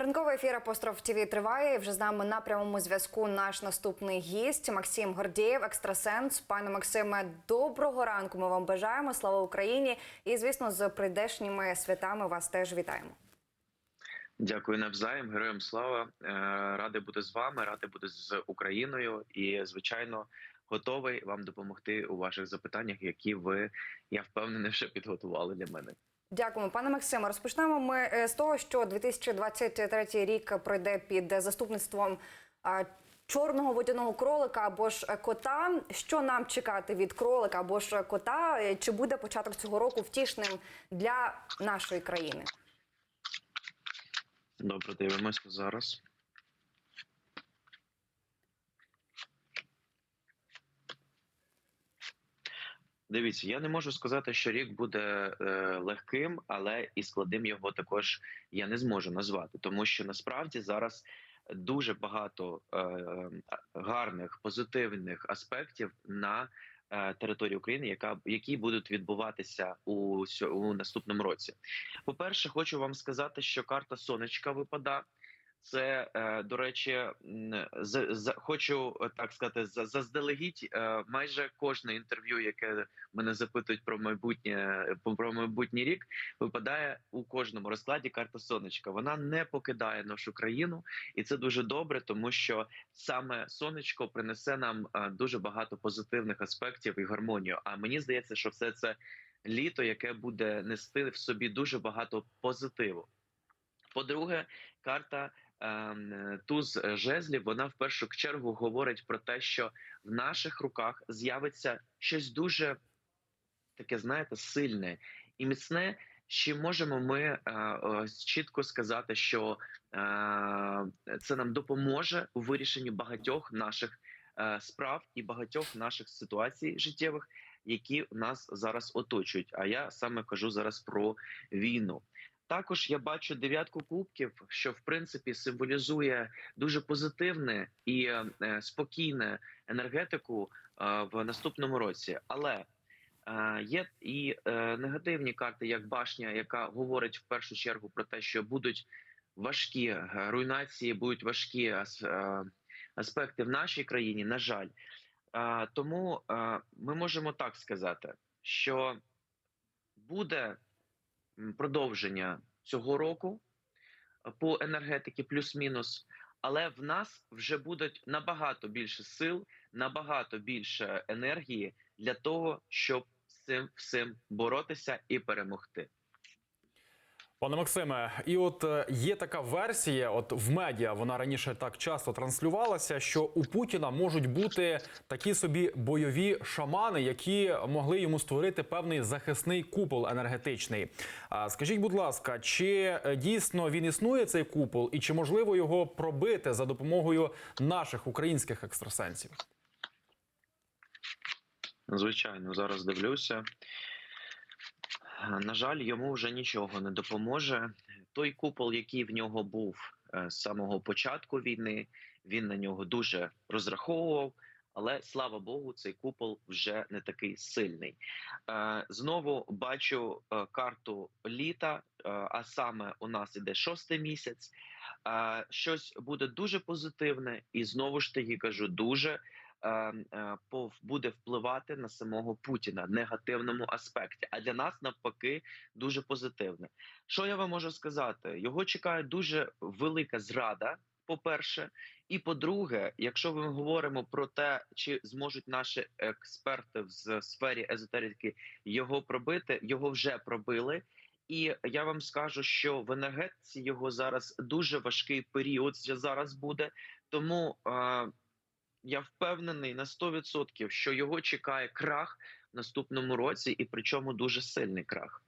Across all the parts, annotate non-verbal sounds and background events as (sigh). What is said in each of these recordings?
Ранковий ефір «Апостроф ТВ» триває. Вже з нами на прямому зв'язку наш наступний гість Максим Гордієв, екстрасенс. Пане Максиме, доброго ранку. Ми вам бажаємо. Слава Україні! І звісно, з прийдешніми святами вас теж вітаємо. Дякую навзаєм, героям слава. Е, Радий бути з вами, радий бути з Україною і, звичайно, готовий вам допомогти у ваших запитаннях, які ви я впевнений, вже підготували для мене. Дякуємо, пане Максиме. Розпочнемо ми е, з того, що 2023 рік пройде під заступництвом чорного водяного кролика або ж е, кота. Що нам чекати від кролика або ж кота? Е, Чи буде початок цього року втішним для нашої країни? Добре, дивимося зараз. Дивіться, я не можу сказати, що рік буде е, легким, але і складним його також я не зможу назвати, тому що насправді зараз дуже багато е, гарних позитивних аспектів на е, території України, яка які будуть відбуватися у, у наступному році. По перше, хочу вам сказати, що карта сонечка випада. Це е, до речі, з, хочу е, так сказати, за- заздалегідь е, майже кожне інтерв'ю, яке мене запитують про майбутнє про майбутній рік, випадає у кожному розкладі карта сонечка. Вона не покидає нашу країну, і це дуже добре, тому що саме сонечко принесе нам дуже багато позитивних аспектів і гармонію. А мені здається, що все це літо, яке буде нести в собі дуже багато позитиву. По-друге, карта ем, туз жезлів вона в першу чергу говорить про те, що в наших руках з'явиться щось дуже таке, знаєте, сильне і міцне. Чи можемо ми е, чітко сказати, що е, це нам допоможе у вирішенні багатьох наших е, справ і багатьох наших ситуацій життєвих, які нас зараз оточують? А я саме кажу зараз про війну. Також я бачу дев'ятку кубків, що в принципі символізує дуже позитивне і е, спокійне енергетику е, в наступному році. Але е, є і негативні карти, як башня, яка говорить в першу чергу про те, що будуть важкі руйнації, будуть важкі ас- аспекти в нашій країні. На жаль, тому ми можемо так сказати, що буде продовження цього року е, по енергетиці плюс-мінус. Але в нас вже будуть набагато більше сил, набагато більше енергії для того, щоб з цим всім боротися і перемогти. Пане Максиме, і от е, є така версія, от в медіа вона раніше так часто транслювалася, що у Путіна можуть бути такі собі бойові шамани, які могли йому створити певний захисний купол енергетичний. Скажіть, будь ласка, чи е, дійсно він існує цей купол, і чи можливо його пробити за допомогою наших українських екстрасенсів? Звичайно, зараз дивлюся. На жаль, йому вже нічого не допоможе. Той купол, який в нього був е, з самого початку війни, він на нього дуже розраховував. Але слава Богу, цей купол вже не такий сильний. Е, знову бачу е, карту літа, е, а саме у нас іде шостий місяць. Е, щось буде дуже позитивне, і знову ж таки кажу, дуже е, е, буде впливати на самого Путіна в негативному аспекті. А для нас навпаки дуже позитивне. Що я вам можу сказати? Його чекає дуже велика зрада. По-перше, і по-друге, якщо ми говоримо про те, чи зможуть наші експерти в сфері езотерики його пробити, його вже пробили. І я вам скажу, що в енергетиці його зараз дуже важкий період зараз буде. Тому е, я впевнений на 100%, що його чекає крах в наступному році, і причому дуже сильний крах.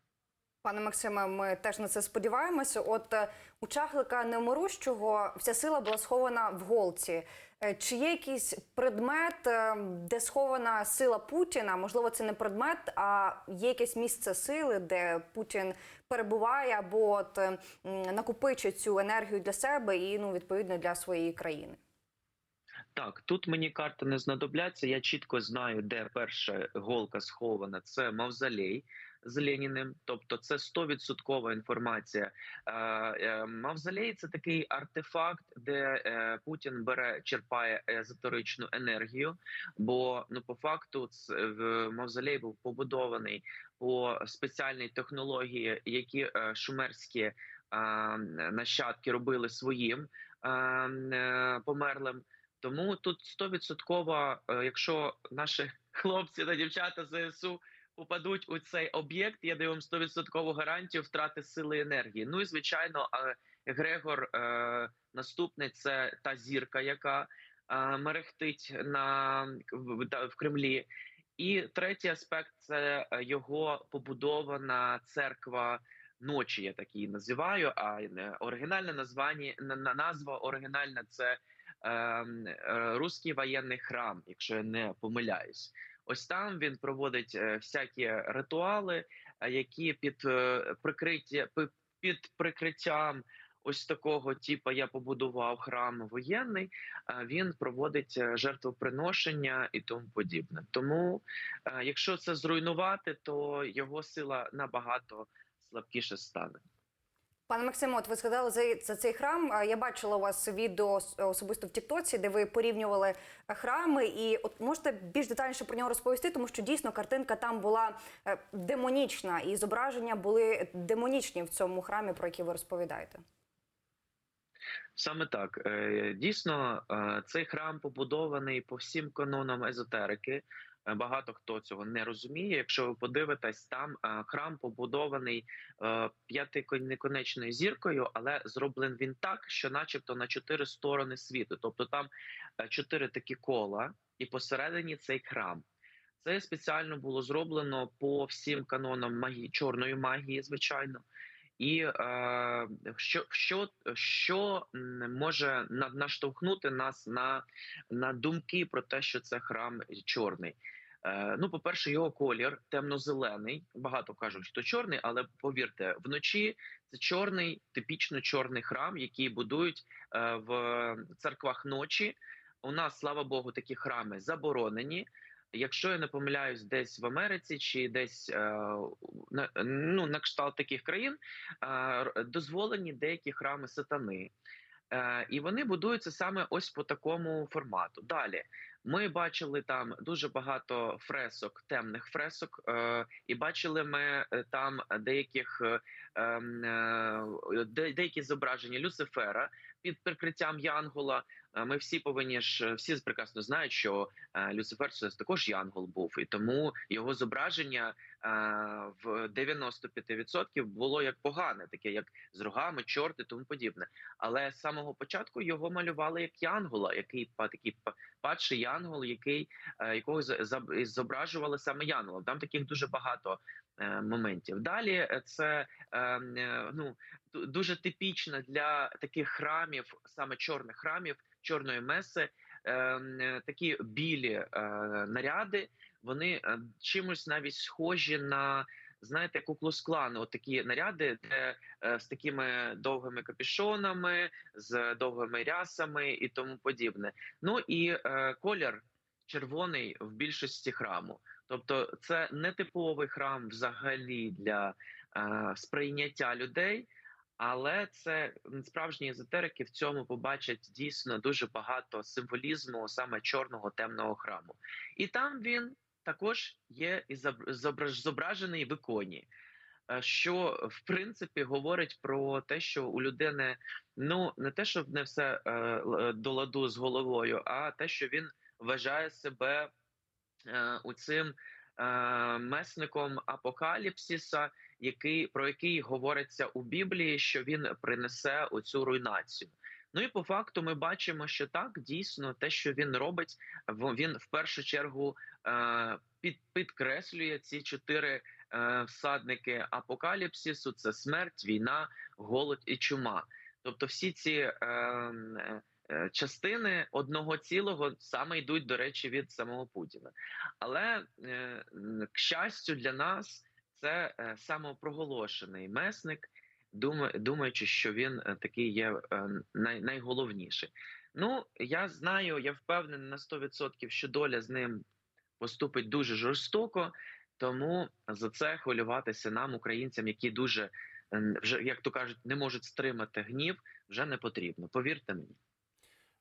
Пане Максиме, ми теж на це сподіваємося. От е, у чахлика неморущого вся сила була схована в голці. Е, Чи є якийсь предмет, е, де схована сила Путіна? Можливо, це не предмет, а є якесь місце сили, де Путін перебуває або от накопичує цю енергію для себе і ну відповідно для своєї країни. Так, тут мені карти не знадобляться. Я чітко знаю, де перша голка схована. Це мавзолей. з Леніним, тобто це 100% інформація. Е, е, Мавзолей це такий артефакт, де е, Путін бере черпає езотеричну енергію. Бо ну по факту в мавзолей був побудований по спеціальній технології, які шумерські нащадки робили своїм померлим. Тому тут 100%, е, якщо наші (laughs) хлопці та дівчата ЗСУ попадуть у цей об'єкт, я даю вам 100% гарантію втрати сили і енергії. Ну і звичайно, Грегор е, наступний це та зірка, яка е, мерехтить на в, Кремлі. І третій аспект це його побудована церква ночі. Я так її називаю. А оригінальне названня на- на- назва оригінальна це Руський воєнний храм, якщо я не помиляюсь. Ось там він проводить е, всякі ритуали, е, які під е, прикриття під прикриттям ось такого типу я побудував храм воєнний. е, Він проводить е, жертвоприношення і тому подібне. Тому, е, якщо це зруйнувати, то його сила набагато слабкіше стане. Пане Максиме, от ви згадали за, за цей храм. Я бачила у вас відео особисто в Тіктоці, де ви порівнювали е, храми. І от можете більш детальніше про нього розповісти, тому що дійсно картинка там була е, демонічна, і зображення були демонічні в цьому храмі, про який ви розповідаєте. Саме так Е, дійсно цей храм побудований по всім канонам езотерики. Е, Багато хто цього не розуміє. Якщо ви подивитесь, там е, храм побудований е, п'ятиконечною зіркою, але зроблений він так, що, начебто, на чотири сторони світу. Тобто там чотири такі кола, і посередині цей храм. Це спеціально було зроблено по всім канонам магії чорної магії, звичайно. І е, що, що, що може на- наштовхнути нас на, на думки про те, що це храм чорний? Е, ну, по-перше, його колір темно-зелений. Багато кажуть, що чорний, але повірте, вночі це чорний, типічно чорний храм, який будують е, в церквах ночі. У нас, слава Богу, такі храми заборонені. Якщо я не помиляюсь, десь в Америці чи десь е, на, ну, на кшталт таких країн е, дозволені деякі храми сатани. Е, і вони будуються саме ось по такому формату. Далі ми бачили там дуже багато фресок, темних фресок, е, і бачили ми там деяких е, ем, деякі зображення Люцифера під прикриттям Янгола. Ми всі повинні ж всі прекрасно знають, що е, Люцифер це також Янгол був, і тому його зображення е, в 95% було як погане, таке як з рогами, чорт і тому подібне. Але з самого початку його малювали як Янгола, який такий падший Янгол, який е, якого зображували саме Янголом. Там таких дуже багато моментів. Далі це ну дуже типічно для таких храмів, саме чорних храмів, чорної меси. е, е, Такі білі е, наряди, вони е, чимось навіть схожі на знаєте, куклус-клани, от такі наряди, де з такими довгими капюшонами, з довгими рясами і тому подібне. Ну і колір червоний в більшості храму. Тобто, це не типовий храм взагалі для е, сприйняття людей. Але це справжні езотерики в цьому побачать дійсно дуже багато символізму, саме чорного темного храму, і там він також є і зоб- зображений в іконі, е, що в принципі говорить про те, що у людини ну не те, що не все е, е, до ладу з головою, а те, що він вважає себе у цим месником апокаліпсиса, який про який говориться у Біблії, що він принесе оцю руйнацію. Ну і по факту ми бачимо, що так дійсно те, що він робить, він в першу чергу е, під, підкреслює ці чотири е, всадники апокаліпсису: це смерть, війна, голод і чума. Тобто, всі ці е, частини одного цілого саме йдуть, до речі, від самого Путіна. Але к щастю для нас, це е, самопроголошений месник, думаючи, що він е, такий є е, найголовніший. Ну, я знаю, я впевнений на 100%, що доля з ним поступить дуже жорстоко. Тому за це хвилюватися нам, українцям, які дуже ем, вже як то кажуть, не можуть стримати гнів, вже не потрібно. Повірте мені.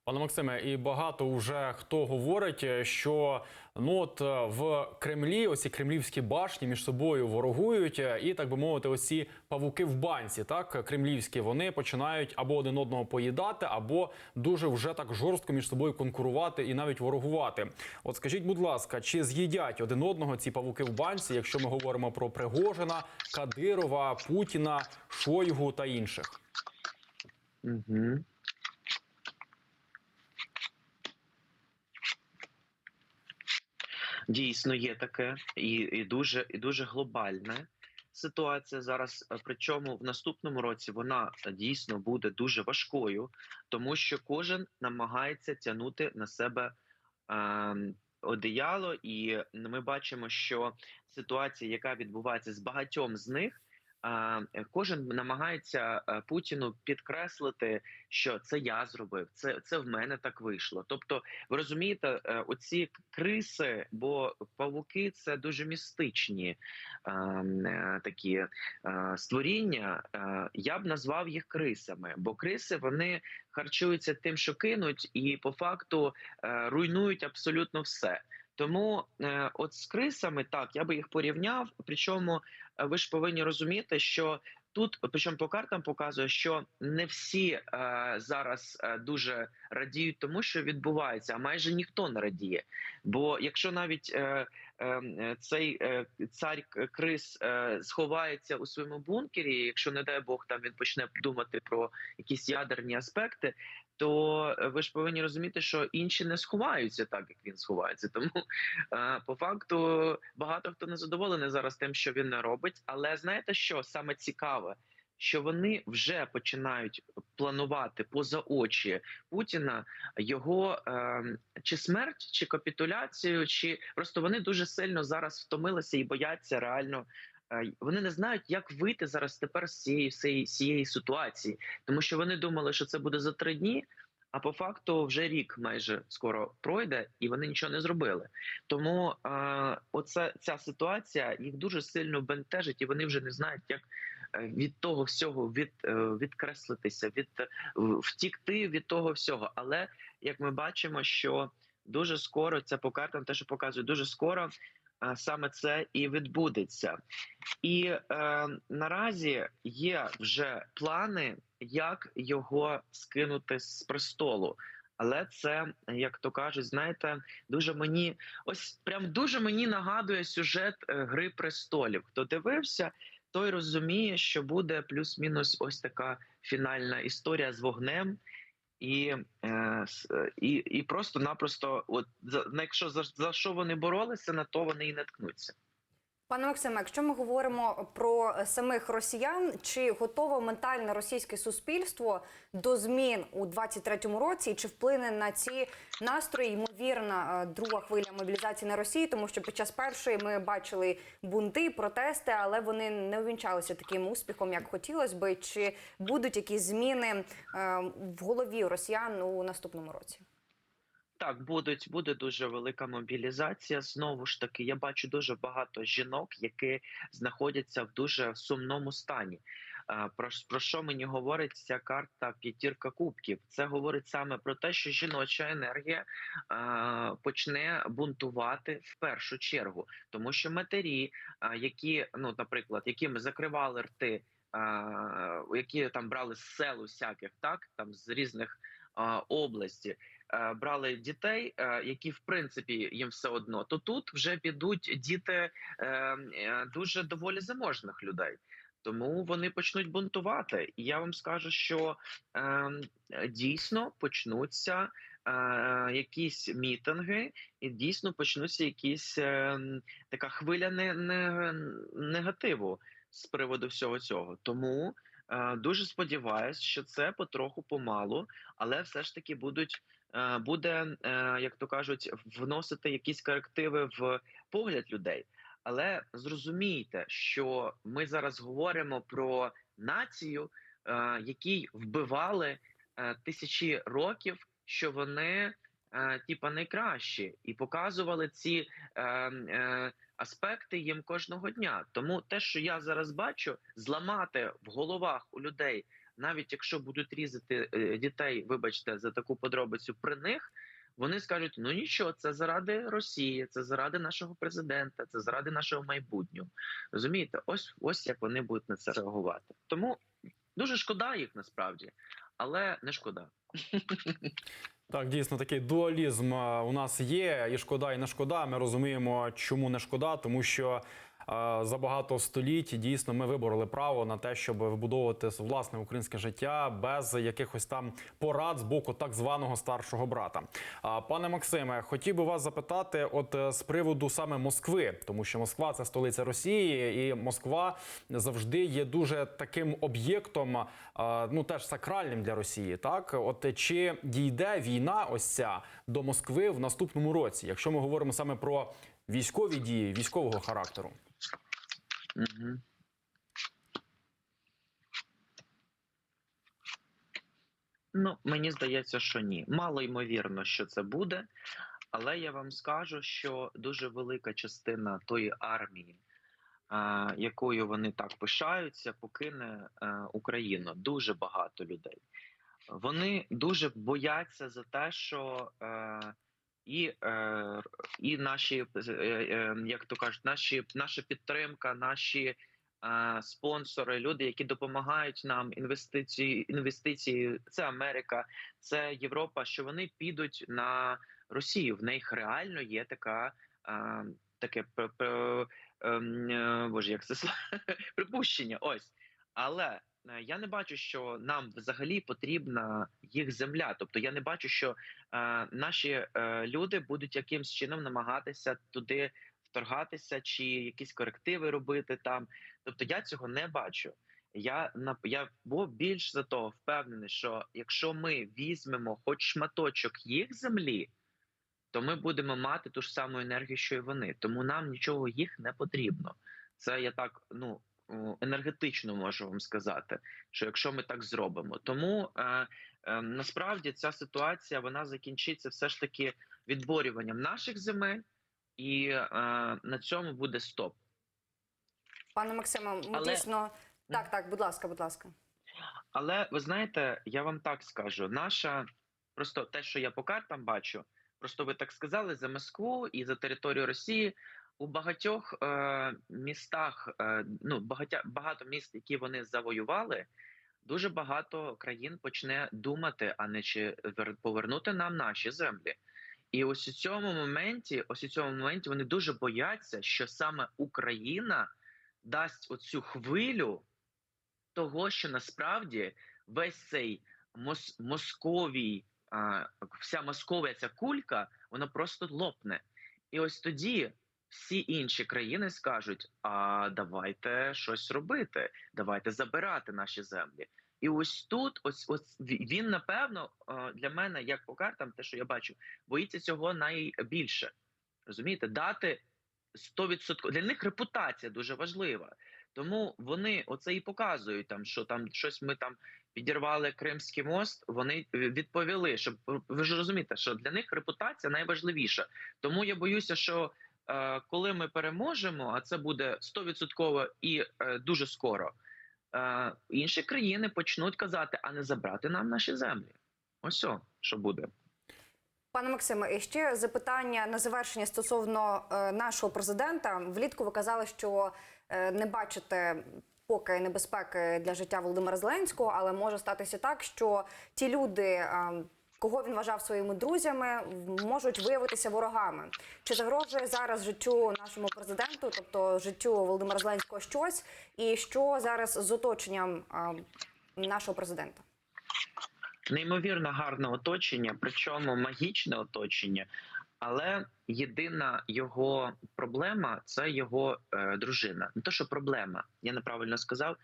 Пане Максиме, і багато вже хто говорить, е, що ну от е, в Кремлі оці кремлівські башні між собою ворогують, е, і так би мовити, оці павуки в банці, так кремлівські, вони починають або один одного поїдати, або дуже вже так жорстко між собою конкурувати і навіть ворогувати. От скажіть, будь ласка, чи з'їдять один одного ці павуки в банці, якщо ми говоримо про Пригожина, Кадирова, Путіна, Шойгу та інших? Угу. Дійсно, є таке, і, і дуже і дуже глобальне ситуація зараз. е, Причому в наступному році вона е, дійсно буде дуже важкою, тому що кожен намагається тягнути на себе е, одеяло, і ми бачимо, що ситуація, яка відбувається з багатьом з них. Е, Кожен намагається е, Путіну підкреслити, що це я зробив, це це в мене так вийшло. Тобто, ви розумієте, е, оці криси, бо павуки це дуже містичні е, е, такі створіння. Я б назвав їх крисами, бо криси вони харчуються тим, що кинуть, і по факту руйнують абсолютно все. Тому е, от з крисами так я би їх порівняв. Причому ви ж повинні розуміти, що тут, причому по картам показує, що не всі е, зараз е, дуже радіють тому, що відбувається, а майже ніхто не радіє. Бо якщо навіть е, е, е, цей е, цар Крис е, сховається у своєму бункері, якщо не дай Бог там він почне думати про якісь ядерні аспекти. То е, ви ж повинні розуміти, що інші не сховаються так, як він сховається. Тому е, по факту багато хто не задоволений зараз тим, що він не робить. Але знаєте, що саме цікаве, що вони вже починають планувати поза очі Путіна його е, чи смерть, чи капітуляцію, чи просто вони дуже сильно зараз втомилися і бояться реально. Е, Вони не знають, як вийти зараз тепер з цієї цієї ситуації, тому що вони думали, що це буде за три дні. А по факту вже рік майже скоро пройде, і вони нічого не зробили. Тому е, оце ця ситуація їх дуже сильно бентежить, і вони вже не знають, як е, від того всього від, е, відкреслитися, від втікти від того всього. Але як ми бачимо, що дуже скоро це по картам, те, що показує, дуже скоро саме це і відбудеться. І е, наразі є вже плани, як його скинути з престолу. Але це, як то кажуть, знаєте, дуже мені ось прям дуже мені нагадує сюжет е, Гри престолів. Хто дивився, той розуміє, що буде плюс-мінус ось така фінальна історія з вогнем. І, е, е, і, і просто-напросто, от за якщо за, за що вони боролися, на то вони і наткнуться. Пане Максиме, якщо ми говоримо про самих росіян, чи готове ментальне російське суспільство до змін у 23-му році, чи вплине на ці настрої ймовірна е, друга хвиля мобілізації на Росії, тому що під час першої ми бачили бунти, протести, але вони не увінчалися таким успіхом, як хотілося би. Чи будуть якісь зміни е, в голові росіян у наступному році? Так, будуть буде дуже велика мобілізація. Знову ж таки, я бачу дуже багато жінок, які знаходяться в дуже сумному стані. Е, Про, про що мені говорить ця карта п'ятірка кубків? Це говорить саме про те, що жіноча енергія е, почне бунтувати в першу чергу, тому що матері, е, які, ну, наприклад, якими закривали рти, е, які там брали з сел усяких, так там з різних е, області е, брали дітей, е, які в принципі їм все одно, то тут вже підуть діти е, е, дуже доволі заможних людей. Тому вони почнуть бунтувати. І я вам скажу, що е, дійсно почнуться е, якісь мітинги, і дійсно почнуться якісь е, така хвиля не, не, негативу з приводу всього цього. Тому е, дуже сподіваюся, що це потроху помалу, але все ж таки будуть е, буде, е, як то кажуть, вносити якісь корективи в погляд людей. Але зрозумійте, що ми зараз говоримо про націю, е, якій вбивали е, тисячі років, що вони е, типа найкращі, і показували ці е, е, аспекти їм кожного дня. Тому те, що я зараз бачу, зламати в головах у людей, навіть якщо будуть різати е, дітей, вибачте, за таку подробицю при них. Вони скажуть: ну нічого, це заради Росії, це заради нашого президента, це заради нашого майбутнього. Розумієте, ось ось як вони будуть на це реагувати. Тому дуже шкода їх насправді, але не шкода. Так, дійсно, такий дуалізм е, у нас є. І шкода, і не шкода. Ми розуміємо, чому не шкода, тому що. За багато століть дійсно ми вибороли право на те, щоб вибудовувати власне українське життя без якихось там порад з боку так званого старшого брата. Пане Максиме, хотів би вас запитати, от е, з приводу саме Москви, тому що Москва це столиця Росії, і Москва завжди є дуже таким об'єктом, ну теж сакральним для Росії. Так, от чи дійде війна ось ця до Москви в наступному році, якщо ми говоримо саме про військові дії військового характеру? Угу. Ну, мені здається, що ні. Мало ймовірно, що це буде, але я вам скажу, що дуже велика частина тої армії, а, якою вони так пишаються, покине е, Україну. Дуже багато людей. Вони дуже бояться за те, що е, і, е, і наші, е, е, як то кажуть, наші, наша підтримка, наші спонсори, люди, які допомагають нам інвестиції, інвестиції, це Америка, це Європа. Що вони підуть на Росію? В них реально є така таке ем, боже, як це (laughs) припущення. Ось, але я не бачу, що нам взагалі потрібна їх земля. Тобто я не бачу, що е, наші е, люди будуть якимсь чином намагатися туди вторгатися чи якісь корективи робити там. Тобто я цього не бачу. Я на я був більш за того впевнений, що якщо ми візьмемо хоч шматочок їх землі, то ми будемо мати ту ж саму енергію, що й вони. Тому нам нічого їх не потрібно. Це я так ну енергетично можу вам сказати, що якщо ми так зробимо, тому е, е, насправді ця ситуація вона закінчиться все ж таки відборюванням наших земель, і е, на цьому буде стоп. Пане Максиме, ми Але- дійсно так, так, будь ласка, будь ласка. Але ви знаєте, я вам так скажу: наша просто те, що я по картам бачу, просто ви так сказали за Москву і за територію Росії. У багатьох е, містах, е, ну багатя, багато міст, які вони завоювали, дуже багато країн почне думати, а не чи вер- повернути нам наші землі. І ось у цьому моменті, ось у цьому моменті вони дуже бояться, що саме Україна дасть оцю хвилю того, що насправді весь цей мос, московій, а, вся Московія, ця кулька, вона просто лопне. І ось тоді всі інші країни скажуть: а давайте щось робити, давайте забирати наші землі. І ось тут, ось ось він напевно для мене, як по картам, те, що я бачу, боїться цього найбільше. Розумієте, дати 100%. Для них репутація дуже важлива. Тому вони оце і показують там, що там щось ми там підірвали Кримський мост. Вони е, відповіли, що ви ж розумієте, що для них репутація найважливіша. Тому я боюся, що коли ми переможемо, а це буде 100% і е, дуже скоро, е, інші країни почнуть казати, а не забрати нам наші землі. Ось о, що буде. Пане Максиме, і ще запитання на завершення стосовно е, нашого президента. Влітку ви казали, що е, не бачите поки небезпеки для життя Володимира Зеленського, але може статися так, що ті люди, е, кого він вважав своїми друзями, можуть виявитися ворогами. Чи загрожує зараз життю нашому президенту, тобто життю Володимира Зеленського, щось, і що зараз з оточенням нашого президента? неймовірно гарне оточення, причому магічне оточення. Але єдина його проблема це його е, дружина. Не то, що проблема, я неправильно сказав.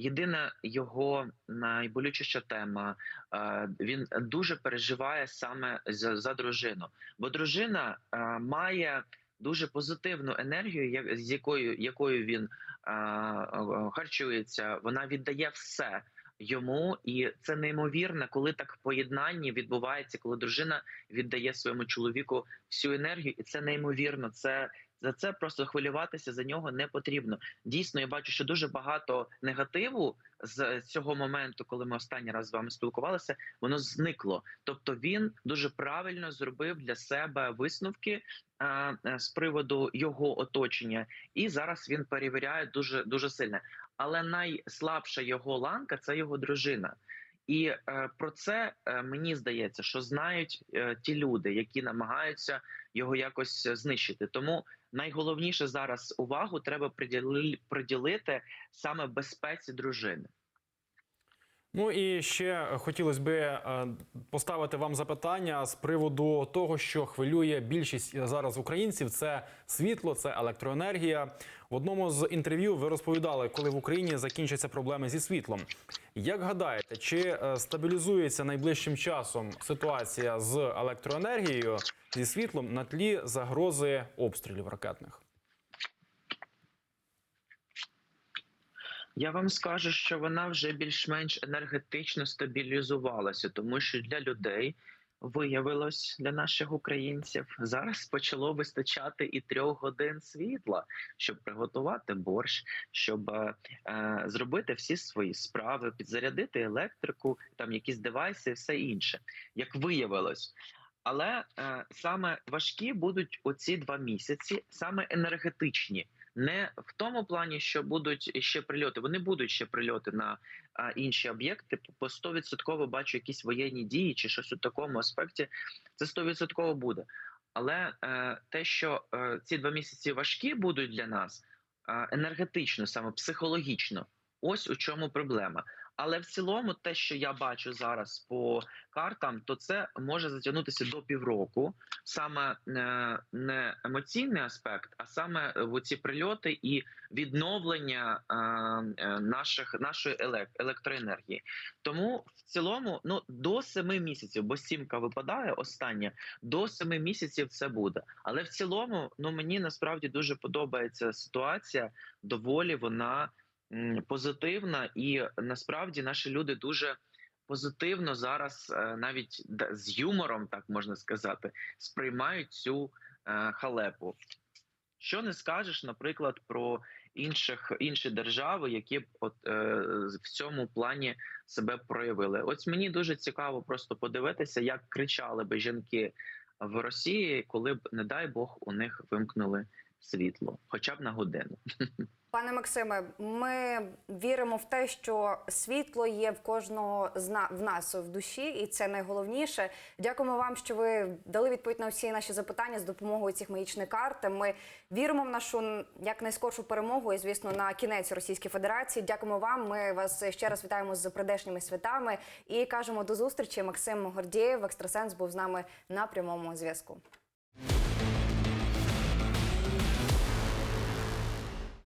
Єдина його найболючіша тема. Е, він дуже переживає саме за, за дружину, бо дружина е, має дуже позитивну енергію, як- з якою якою він е, е, харчується. Вона віддає все йому, і це неймовірно, коли так в поєднанні відбувається, коли дружина віддає своєму чоловіку всю енергію, і це неймовірно. Це за це просто хвилюватися за нього не потрібно. Дійсно, я бачу, що дуже багато негативу з цього моменту, коли ми останній раз з вами спілкувалися, воно зникло. Тобто він дуже правильно зробив для себе висновки е, е, з приводу його оточення, і зараз він перевіряє дуже дуже сильно. Але найслабша його ланка це його дружина. І е, про це е, мені здається, що знають е, ті люди, які намагаються його якось знищити. Тому найголовніше зараз увагу треба приділи, приділити саме безпеці дружини. Ну і ще хотілося би е, поставити вам запитання з приводу того, що хвилює більшість зараз українців. Це світло, це електроенергія. В одному з інтерв'ю ви розповідали, коли в Україні закінчаться проблеми зі світлом. Як гадаєте, чи е, стабілізується найближчим часом ситуація з електроенергією зі світлом на тлі загрози обстрілів ракетних? Я вам скажу, що вона вже більш-менш енергетично стабілізувалася, тому що для людей виявилось для наших українців зараз почало вистачати і трьох годин світла, щоб приготувати борщ, щоб е, е, зробити всі свої справи, підзарядити електрику, там якісь девайси, і все інше, як виявилось. Але е, саме важкі будуть оці два місяці, саме енергетичні. Не в тому плані, що будуть ще прильоти. Вони будуть ще прильоти на а, інші об'єкти. По 100% бачу якісь воєнні дії чи щось у такому аспекті. Це 100% буде. Але е, те, що е, ці два місяці важкі будуть для нас е, енергетично, саме психологічно, ось у чому проблема. Але в цілому, те, що я бачу зараз по картам, то це може затягнутися до півроку. Саме е, не емоційний аспект, а саме в ці прильоти і відновлення е, е, наших нашої елек- електроенергії. Тому в цілому, ну до семи місяців, бо сімка випадає остання, до семи місяців це буде. Але в цілому, ну мені насправді дуже подобається ситуація. Доволі вона позитивна, і насправді наші люди дуже позитивно зараз, е, навіть з юмором, так можна сказати, сприймають цю е, халепу. Що не скажеш, наприклад, про інших інші держави, які б от е, в цьому плані себе проявили. Ось мені дуже цікаво просто подивитися, як кричали би жінки в Росії, коли б, не дай Бог, у них вимкнули світло, хоча б на годину. (laughs) Пане Максиме, ми віримо в те, що світло є в кожного в нас в душі, і це найголовніше. Дякуємо вам, що ви дали відповідь на всі наші запитання з допомогою цих магічних карт. Ми віримо в нашу якнайскоршу перемогу і, звісно, на кінець Російської Федерації. Дякуємо вам. Ми вас ще раз вітаємо з прийдешніми святами і кажемо до зустрічі. Максим Гордієв, екстрасенс, був з нами на прямому зв'язку.